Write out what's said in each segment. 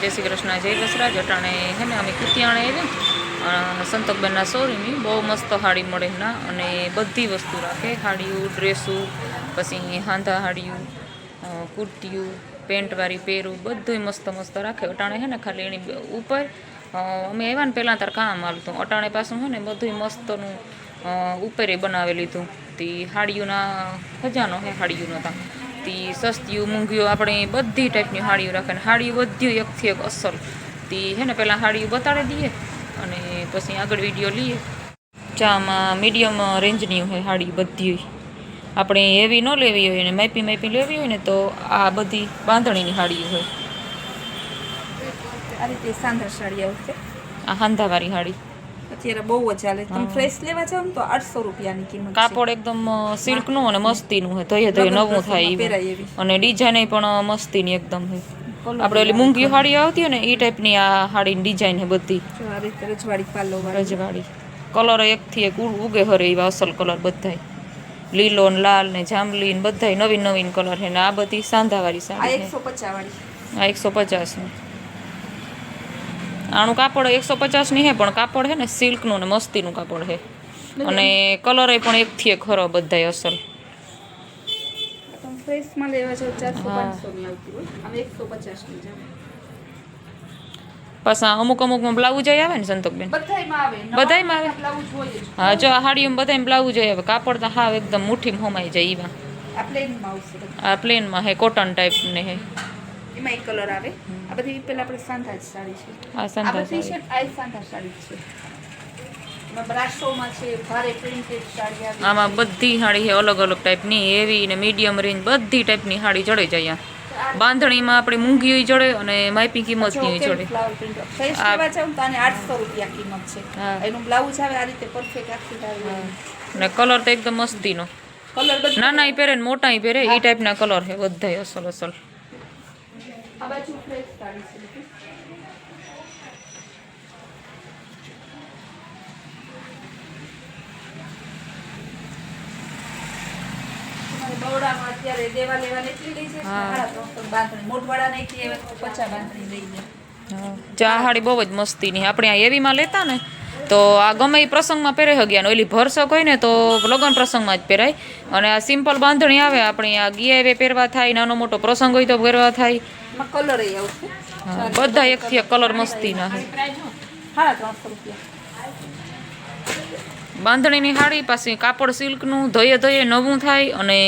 જય શ્રી કૃષ્ણ, જય દસરાજ અટાણે હે ને અમે કુતિયાણે આવી સંતોકબેનના શોરૂમની બહુ મસ્ત હાડી મળે ના અને બધી વસ્તુ રાખે. હાડીયું ડ્રેસું, પછી હાંધા હાડીયું કુર્તિયું પેન્ટવાળી પહેરું બધુંય મસ્ત મસ્ત રાખે. અટાણે હે ને ખાલી એની ઉપર અમે આવ્યા ને પહેલાં તાર કામ હાલતું અટાણે પાછું હે ને બધુંય મસ્તનું ઉપરે બનાવી લીધું તે હાડિયુંના ખજાનો હે, હાડીઓનો તા. તી સસ્તીયું મૂંઘ્યું આપણે બધી ટાઈપની હાડીઓ રાખે ને હાડીઓ બધી એકથી એક અસલ. તી હે ને પહેલાં હાડીઓ બતાડી દઈએ અને પછી આગળ વીડિયો લઈએ. ચામાં મીડિયમ રેન્જની હોય હાડી બધી. આપણે એવી ન લેવી હોય ને માપી માપી લેવી હોય ને તો આ બધી બાંધણીની હાડીઓ હોય. આ રીતે સાંધા સાડી આવશે. આ હાંધાવાળી હાડી. અત્યારે બહુ જ ચાલે તમે ફ્રેશ લેવા જાવ ને તો આઠસો રૂપિયાની કિંમત કાપડ એકદમ સિલ્કનું અને મસ્તીનું હોય. ધોઈએ ધોઈએ નવું થાય. અને ડિઝાઇન પણ મસ્તીની એકદમ હોય. આપણે ઓલી મૂંગી હાડી. આવતી હોય ને એ ટાઈપની આ હાડીની ડિઝાઇન છે બધી. આ રજવાડી પાલો રજવાડી. કલર એકથી એક ઉગે હરે એવા અસલ કલર બધાય. લીલો ને લાલ ને જાંબલી ને બધાય નવીન નવીન કલર છે ને આ બધી સાંધાવાળી આ સાડી છે એકસો પચાસ વાળી. આ એકસો પચાસની આનું કાપડ એકસો પચાસની હે પણ કાપડ હે ને સિલ્કનું ને મસ્તીનું કાપડ હે. અને કલર પણ એકથી એક ખરો બધાય અસલ. હા. પાછા અમુક અમુકમાં બ્લાઉઝ આવે ને સંતોકબેન બધાયમાં આવે. હા જો આ હાડીઓમાં બધાય બ્લાઉઝ આવે. કાપડ તો હાવ એકદમ મુઠ્ઠીમાં હોમાઈ જાય એમાં બધું. આ પ્લેનમાં હે કોટન ટાઈપ ને હે. એમાં એક કલર આવે. આ બધી પેલા આપણે સાંધા જ સાડી છે. આ આ સંતા બધી છે આ સાંધા સાડી છે. આમાં બધી સાડી છે અલગ અલગ ટાઈપની હેવી ને મીડિયમ રેન્જ બધી ટાઈપની સાડી ચડે છે અહીંયા. બાંધણીમાં આપણે મૂંઘી ચડે અને માઇપી કિંમતની ચડે. ને આઠસો રૂપિયા કિંમત છે. હા. એનું બ્લાઉઝ આવે આ રીતે પરફેક્ટ આખી આવે કલર તો એકદમ મસ્તીનો. કલર ના નાના ય પહેરે ને મોટા પહેરે એ ટાઈપના કલર છે બધાય અસલ અસલ. આ બાજુ ફ્રેશ સાડી છે. તમારે અત્યારે દેવા લેવા નીકળી ગઈ છે હા. સાડા ત્રણસો બાંધણી મોઢવાડા નહીં પચાસ બાંધણી લઈ જાય ચા હાડી બહુ જ મસ્તી ની આપણે આ એવીમાં લેતા ને તો આ ગમે એ પ્રસંગમાં પહેરે હગ્યા ને ઓલી ભરસક હોય ને તો લગ્ન પ્રસંગમાં જ પહેરાય. અને આ સિમ્પલ બાંધણી આવે આપણે આ ગિયાવે પહેરવા થાય નાનો મોટો પ્રસંગ હોય તો પહેરવા થાય. કલર બધા એકથી એક કલર સાડા ત્રણસો રૂપિયા. બાંધણીની હાડી પાસે કાપડ સિલ્કનું ધોઈએ ધોઈએ નવું થાય અને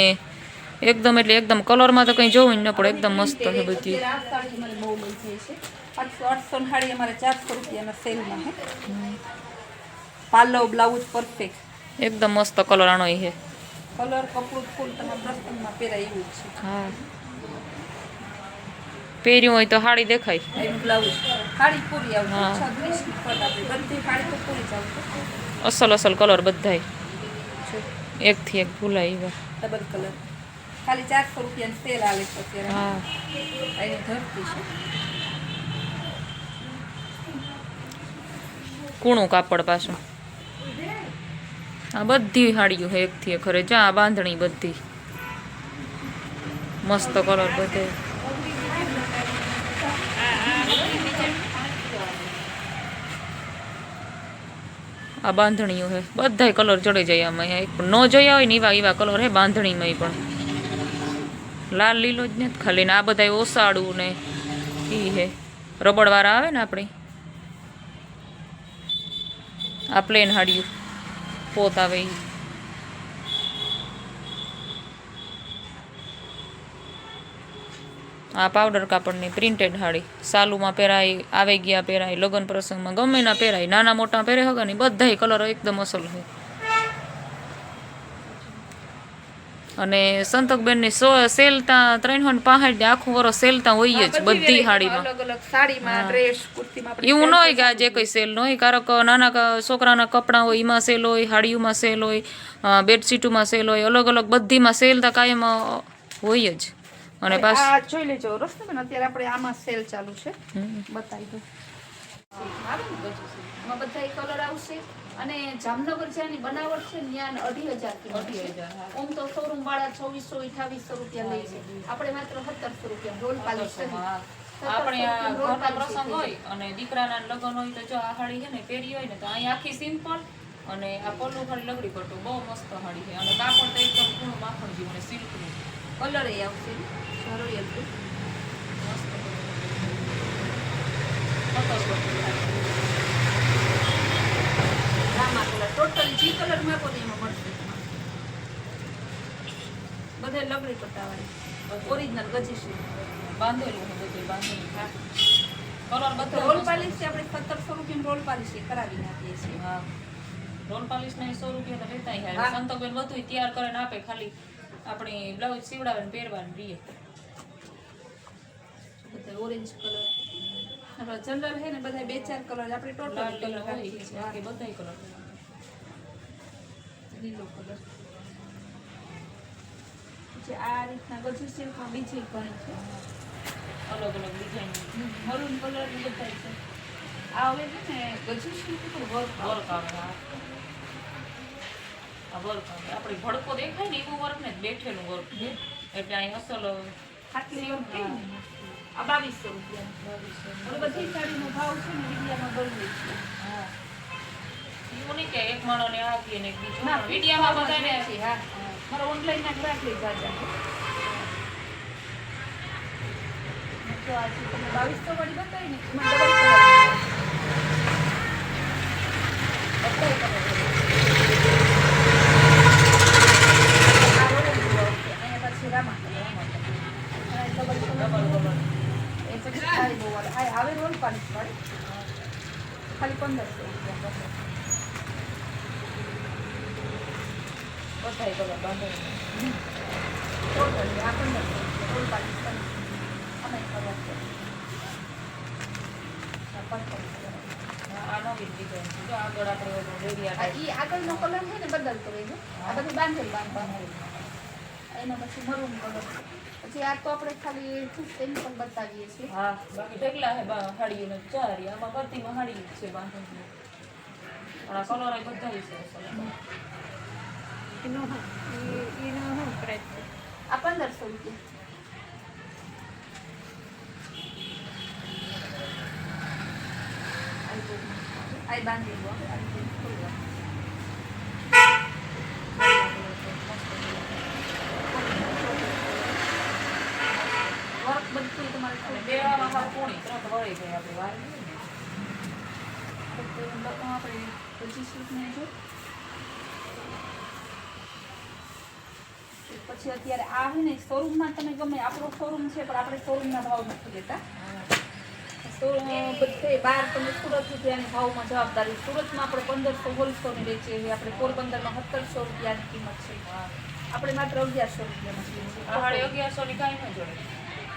એકદમ એટલે એકદમ કલરમાં તો કંઈ જોવું જ ન પડે એકદમ મસ્ત છે બધી. સાડી આઠસો આઠસો સાડી અમારે ચારસો રૂપિયાના સેલમાં પાલવ બ્લાઉઝ પરફેક્ટ એકદમ મસ્ત કલર આનો ઈ છે કલર કપડું ફૂલ તમારા પ્રસંગમાં પહેરાય એવું જ છે હા પહેર્યું હોય તો હાડી દેખાય એનું બ્લાઉઝ સાડી પૂરી હા. આવશે છત્રીસની કટ આપે બધી સાડી તો પૂરી જ આવશે અસલ અસલ કલર બધાય એકથી એક ભૂલાય એવા ડબલ કલર ખાલી ચારસો રૂપિયાની સેલ આવે છે અત્યારે હા એની ધરતી છે કૂણું કાપડ પાછું આ બધી સાડીઓ છે એકથી એક ખરે જા બાંધણી બધી. મસ્ત કલર બધે. આ બાંધણીઓ છે. બધાય કલર ચડી જાય આમાં એક ન જોયા હોય ને એવા એવા કલર હે બાંધણીમાં પણ. લાલ, લીલો જ ને ખાલી. ને આ બધાય ઓસાડું ને એ હે રબડવાળા આવે ને આપણે? આ પ્લેન હાડિયું પોત આવે આ પાવડર કાપડની પ્રિન્ટેડ હાડી. સાલુમાં પહેરાય આવે ગયા પહેરાય, લગ્ન પ્રસંગમાં ગમે ના પહેરાય, નાના મોટા પહેરે હગા ને બધાય કલર એકદમ અસલ છે અને સંતોકબેનની સો સેલતા ત્રણસો ને પાંસઠ આખું વરસ સેલતા હોય જ બધી સાડીમાં એવું ન હોય કે આજે કોઈ સેલ ન હોય કારક નાના છોકરાના કપડાં હોય એમાં સેલ હોય હાડીઓમાં સેલ હોય બેડશીટોમાં સેલ હોય અલગ અલગ બધીમાં સેલ તો કાયમ હોય જ. અને પાછું જોઈ લેજો રસ્તો અત્યારે આપણે આમાં સેલ ચાલુ છે. બતાવી દો બધા કલર આવશે? અને જામનગર જ્યાંની બનાવટ છે ત્યાં અઢી હજાર કિંમત ઓમ તો શોરૂમ વાળા છવ્વીસો અઠાવીસો રૂપિયા લે છે. આપણે માત્ર સત્તરસો રૂપિયા રોલ પાલિશ આપણે ઘરના પ્રસંગ હોય અને દીકરાના લગ્ન હોય તો જો આ હાડી છે ને પહેરી હોય ને તો અહીં આખી સિમ્પલ અને આ પલ્લુ ખાલી લગડી પટ્ટું બહુ મસ્ત હાડી છે. અને કાપડ તો એકદમ પૂરું માખણ જેવું અને સિલ્કનું. કલર એ આવશે. રોયલ બ્લુ મસ્ત સત્તરસો રૂપિયા. રામા કલર ટોટલ જે કલર મેં પોતે એમાં મળશે બધે લગડી પટ્ટાવાળી ઓરિજિનલ ગજી બાંધેલું હું બધું બાંધેલું. કલર બધો રોલ પાલિશ છે આપણે સત્તરસો રૂપિયા રોલ પાલિશ એ કરાવીને આપીએ છીએ. હા. રોલ પાલિશ ના સો રૂપિયા તો લેતા હા. હારે સંતોબેન બધું તૈયાર કરીને આપે ખાલી. આપણે બ્લાઉઝ સીવડાવે ને પહેરવાનું રહીએ. બધે ઓરેન્જ કલર જનરલ છે ને બધા બે ચાર કલર આપણે ટોટલ કલર હોય બાકી હા, બધાય કલર લીલો કલર પછી આ રીતના બધું સિલ્કમાં બીજી ઘણી છે. અલગ અલગ ડિઝાઇન મરૂન કલર બધા છે. આ હવે છે ને ગજુ સિલ્ક વર્ક વર્ક આવે. આ વર્ક આવે. આપણે ભડકો દેખાય ને એવું વર્ક ને બેઠેલું વર્ક છે એટલે અહીં અસલ આટલી વર્ક આ બાવીસો રૂપિયા બધી સાડીનો ભાવ છે ને મીડિયામાં બદલે છે. એવું નહીં કે એક માણો ને આપીએ ને એક બીજો ના વિડીયામાં બધાને છે હા. મારા ઓનલાઈન ના ગ્રાહક લઈ જાજા તો આજે તમે બાવીસો વાળી બતાવી ને બતાવી પછી રામા એ પછી આ રોલ પાલિશ વાળી. ખાલી પંદરસો રૂપિયા બસો. બધાય કલર બાંધેલું ટોટલ આ પંદરસો રોલ પાલિશ અમે ખબર છે આ નવી ડિઝાઇન છે આગળ આપણે આગળનો કલર છે ને બદલતો રહેજો આ બધું બાંધેલ બાંધવાનું એના પછી મરૂન કલર પછી આ તો આપણે ખાલી પણ બતાવીએ છીએ હા બાકી ઢગલા હે બા હાડીઓને ચાર આમાં બધીમાં હાડી છે પણ આ કલર બધા છે. અસલ. આ પંદરસો રૂપિયા આ બાંધેલું હવે આ રીતે ખોલવાનું. વર્ક બધું તમારે અને થોડું બેવામાં હાવ પૂણી ત્રણ વળી ગઈ આપણે વાર નહીં ને. બધું લખવા આપણે પછી સૂટને જો પછી અત્યારે આ છે ને શોરૂમમાં તમે ગમે આપણો શોરૂમ છે પણ આપણે શોરૂમના ભાવ નથી લેતા બધે બહાર તમે સુરત રૂપિયાની ભાવમાં જવાબદારી સુરતમાં આપણે પંદરસો હોલસોની વેચીએ છીએ આપણે પોરબંદરમાં સત્તરસો રૂપિયાની કિંમત છે. આપણે માત્ર અગિયારસો રૂપિયામાં છીએ. આ હાડી છીએ અગિયારસો ની કાંઈ ન જોડે.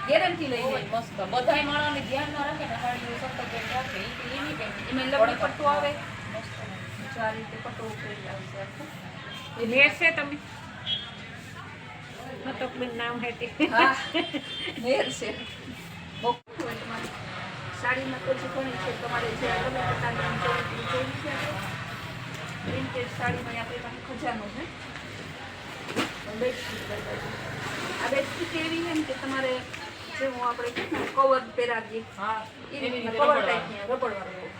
ગેરંટી લઈ લઈએ. મસ્ત. બધાય માણસને ધ્યાનમાં રાખે ને સતત એમ રાખે તો એની કંઈ એમાં લગડી પટ્ટો આવે. મસ્ત. આ રીતે પટ્ટો ઉકેલી આવશે આખું લેશે તમે? નતકબેન નામ હેતી હા મેર છે. સાડીમાં જે ઘણી છે? તમારે જે ગમે પ્રકારની જોડી છે પ્રિન્ટેડ સાડીમાં આપણે પાસે ખજાનો છે. આ બેડશીટ એવી છે ને કે તમારે જેવું આપણે કહે ને કવર પહેરાવીએ. હા. એ રીતના રીતે કવર ટાઈપની રબડ વાળું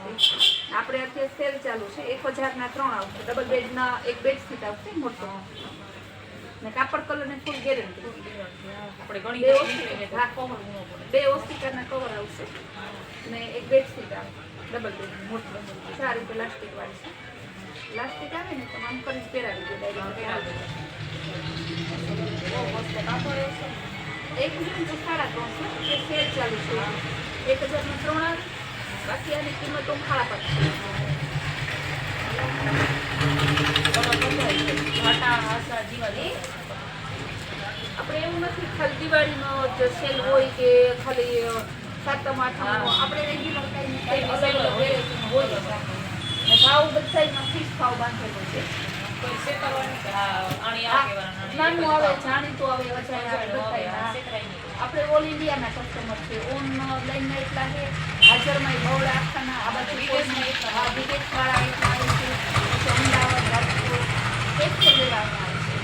આપણે અત્યારે સેલ ચાલુ છે. એક હજારના ત્રણ આવશે. ડબલ બેડના એક બેડશીટ આવશે મોટો. ને કાપડ કલર ને ફૂલ ગેરંટી આપણે ઘણી બે બધી ઓસ્ટિકા. નીકળે હા. એટલે પહોળું ન પડે બે ઓસ્ટિકાના કવર આવશે. ને એક બેડશીટ આવે. ડબલ બેડ મોટું ચાર રીતે લાસ્ટિક વાળી છે. પ્લાસ્ટિક આવે ને તો આમ પહેરાવી દે ડાયરેક્ટ કાપડ છે. એક હજાર તો સાડા ત્રણસો એ સેલ ચાલુ છે. એક હજારમાં ત્રણ આવે. બાકી આની કિંમત તો ખાડા પર આપણે એવું નથી ખાલી દિવાળીનો જ સેલ હોય કે ખાલી સાતમ આઠમ આપણે રેગ્યુલર હોય. ને ભાવ બધા ફિક્સ ભાવ બાંધેલો છે. નાનું આવે બધા. જાણીતું આવે આવે અજાણ્યું આવે. આપણે ઓલ ઇન્ડિયાના કસ્ટમર છે. ઓનલાઈન એટલા છે. હાજરમાં બહોળા આખાના આ બાજુ કોઈને એટલા. વિદેશ વાળા એટલા આવે છે. પછી અમદાવાદ રાજકોટ એક તો લેવા આવે છે.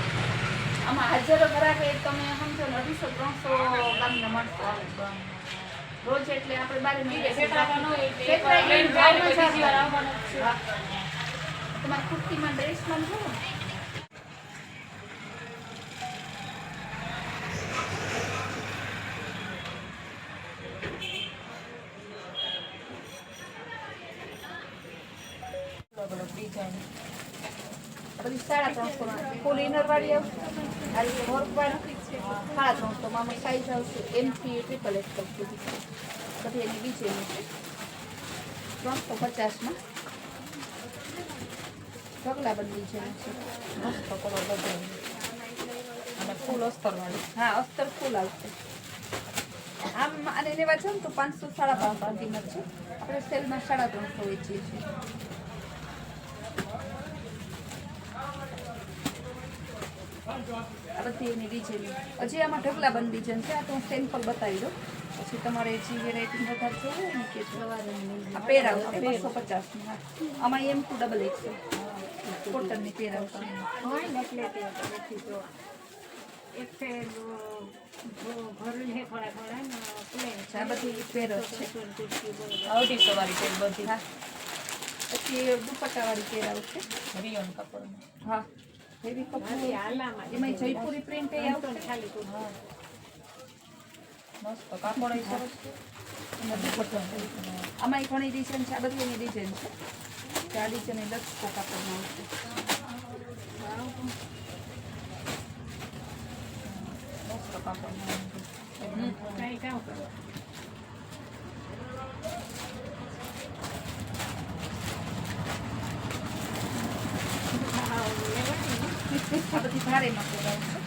આમાં હાજર ગ્રાહક તમે સમજો ને અઢીસો ત્રણસો ગામને મળશે રોજ એટલે આપણે બારે નીકળે તમારી કુર્તીમાં ડ્રેસમાં એટલે સેટરાઈ એકવાર લઈને લઈને જાય ને ભાવમાં પછી બીજી વાર આવવાનું જ છે. તમારે કુર્તીમાં ડ્રેસમાં જો ને અલગ અલગ ડિઝાઇન આ બધી સાડા ત્રણસો ફૂલ ઇનરવાળી આવશે. આ રીતે વર્ક વાળી સાડા ત્રણસો માં સાઈઝ આવશે. એમ થી ટ્રિપલ એક્સલ સુધી બધી એની ડિઝાઇન છે. ત્રણસો પચાસમાં ઢગલા ડિઝાઇન છે. મસ્ત કલર બધાય અને ફૂલ અસ્તર વાળી. હા, અસ્તર ફૂલ આવશે. આમ આને લેવા જાવ ને તો પાંચસો સાડા પાંચસો કિંમત છે. આપણે સેલમાં સાડા ત્રણસો વેચીએ છીએ. આ બધી એની ડિઝાઇન હજી આમાં ઢગલા બંધ ડિઝાઇન છે આ તો હું સેમ્પલ બતાવી દઉં. પછી તમારે જે વેરાયટી વધારે જોવું હોય ને કે આ પેર બસો પચાસની હા. આમાં એમ ટુ ડબલ કોટનની એક છે ભરેલ છે થોડા થોડા ને આ બધી પેર છે. અઢીસો વાળી છે બધી. હા. પછી દુપટ્ટા વાળી પહેરાવ છે રિયોન કપડ હા. હેવી કપડું આલામાં એમાં જયપુરી પ્રિન્ટ એ આવશે. ખાલી મસ્ત કાપડ ય સરસ છે. આમાં ઘણી ડિઝાઇન છે. આ બધી એની ડિઝાઇન છે આ ડિઝાઇન એ લચકો કાપડમાં આવશે. મસ્ત કાપડમાં કાંઈ કામ કરો આ બધી પેર આવશે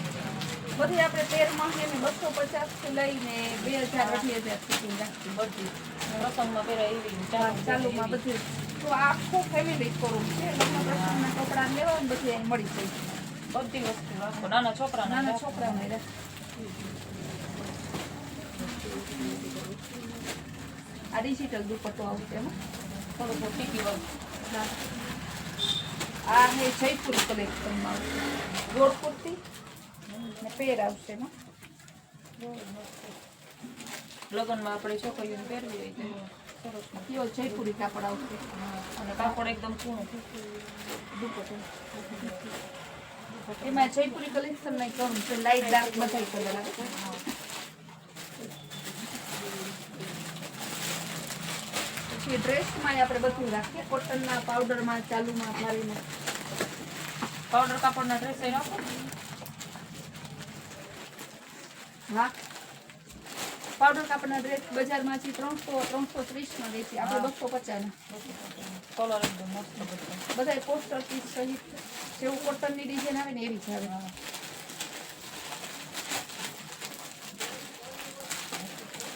બધી આપણે તેરમાં છે ને બસો પચાસથી લઈને બે હજાર અઢી હજાર સુધી રાખીએ બધી રસમમાં પહેરાય એવી ચાલુમાં બધું તો આખું ફેમિલી શોરૂમ છે લગ્ન પ્રસંગના કપડાં લેવા ને બધું અહીં મળી જાય બધી વસ્તુ રાખો નાના છોકરા નાના છોકરાઓને રહે આ ડિજિટલ દુપટ્ટો આવશે એમાં થોડું ટીકી વર્ક. આ હે જયપુરી કલેક્શનમાં આવશે ગોળ કુર્તી. ને પેર આવશે એમાં લગ્નમાં આપણે છોકરીઓને પહેરવી હોય તો. સરસ. જયપુરી કાપડ આવશે. અને કાપડ એકદમ કૂણું દુપટ્ટો. એમાં જયપુરી કલેક્શન નહીં કરું છે. લાઈટ, ડાર્ક બધા કલર આવશે પછી ડ્રેસમાં આપણે બધું રાખીએ. કોટનના પાવડરમાં ચાલુમાં ભારીમાં પાવડર કાપડના ડ્રેસ એ રાખો. હા પાવડર કાપડના ડ્રેસ બજારમાંથી ત્રણસો ત્રણસો ત્રીસમાં વેચી આપણે બસો પચાસના કલર એકદમ મસ્ત બધો બધા પોસ્ટર પીસ સહિત જેવું કોટનની ડિઝાઇન આવે ને એવી જ આવે.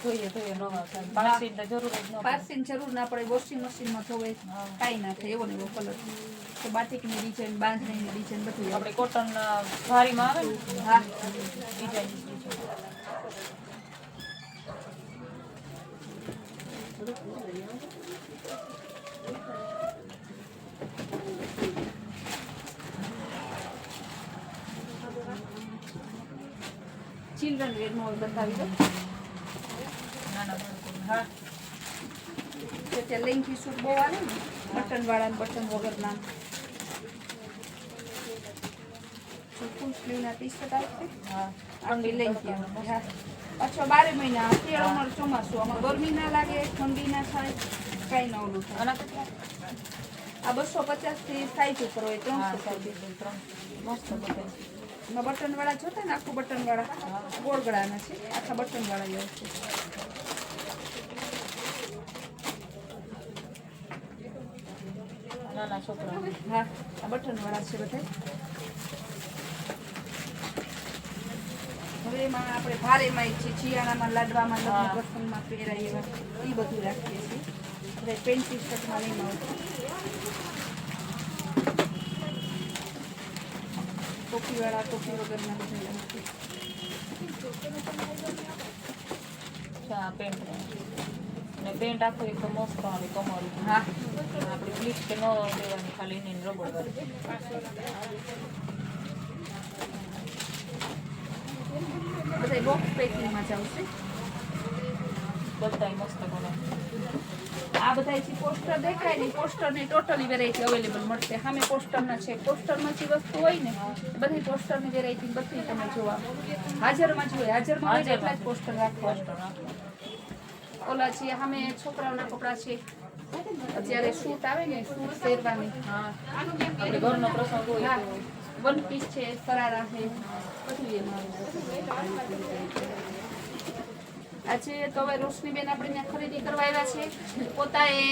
જોઈએ જોઈએ નવા થાય તો જરૂર જ ન પડે. પારસીની જરૂર ના પડે વોશિંગ મશીનમાં ધોવે. કાંઈ ના થાય એવો ને એવો કલર તો બાટિકની ડિઝાઇન બાંધણીની ડિઝાઇન બધું આપણે કોટન ભારીમાં આવે ને? હા. ડિઝાઇન ચિલ્ડ્રન હોય બતાવી દો. નાના બાળકોને. હા. તે લેંઘી સૂટ બહુ આવે ને બટન વાળા બટન વગરના. ફૂલ સ્લીવના ટી શર્ટ આવશે હા ઠંડી આવે હા. પાછો બારે મહિના શિયાળો અમારે ચોમાસું અમારે ગરમી ના લાગે ઠંડી ના થાય કાંઈ ના ઓલું થાય. આ બસો પચાસથી સાઈઝ ઉપર હોય ત્રણસો ત્રણ. મસ્ત બટન બટન વાળા જોતા ને આખું બટન વાળા ગોળ ગળાના છે આખા બટન વાળા આવશે નાના છોકરા હા આ બટન વાળા છે બધા. હવે એમાં આપણે ભારેમાં છે શિયાળામાં લાડવામાં લગ્ન. પ્રસંગમાં પહેરાય એવા એ બધું રાખીએ છીએ. હવે પેન્ટ ટી શર્ટમાં લઈને આવશે. ટોપીવાળા ટોપી વગરના બધા આવશે. પેન્ટ અને પેન્ટ આખો એકદમ મસ્ત આવે કમર હા. આપણે ક્લિપ કે ન દેવાની ખાલી એને રબડ બધા બોક્સ પેકિંગમાં જ આવશે બધાય મસ્ત કલર. આ બધા જે પોસ્ટર દેખાય ને પોસ્ટરની ટોટલી વેરાયટી અવેલેબલ મળશે. સામે પોસ્ટરના છે. પોસ્ટરમાં જે વસ્તુ હોય ને બધી પોસ્ટરની વેરાયટી બધી તમે જોવા. હાજરમાં જોઈએ હાજરમાં એટલા જ પોસ્ટર રાખવા ઓલા છે સામે છોકરાઓના કપડા છે અત્યારે શૂટ આવે ને શૂટ શેરવાની હા આપણે ઘરનો પ્રસંગ હોય વન પીસ છે સરારા છે. બધું એમાં આજે તો હવે રોશનીબેન આપણે ત્યાં ખરીદી કરવા આવ્યા છે. પોતા એ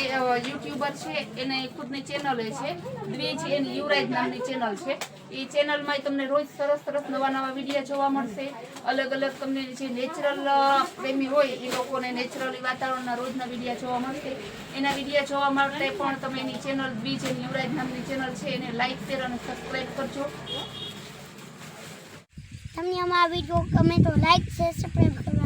યુટ્યુબર છે, એને ખુદની ચેનલ છે. દ્વિજ એની યુવરાજ નામની ચેનલ છે. એ ચેનલમાં તમને રોજ સરસ સરસ નવા નવા વીડિયો જોવા મળશે. અલગ અલગ તમને જે નેચરલ પ્રેમી હોય એ લોકોને નેચરલી વાતાવરણના રોજના વીડિયો જોવા મળશે. એના વીડિયો જોવા માટે પણ તમે એની ચેનલ દ્વિજ એની યુવરાજ નામની ચેનલ છે, એને લાઈક શેર અને સબસ્ક્રાઈબ કરજો. તમને અમારા વીડિયો ગમે તો લાઈક શેર સબસ્ક્રાઈબ નહીં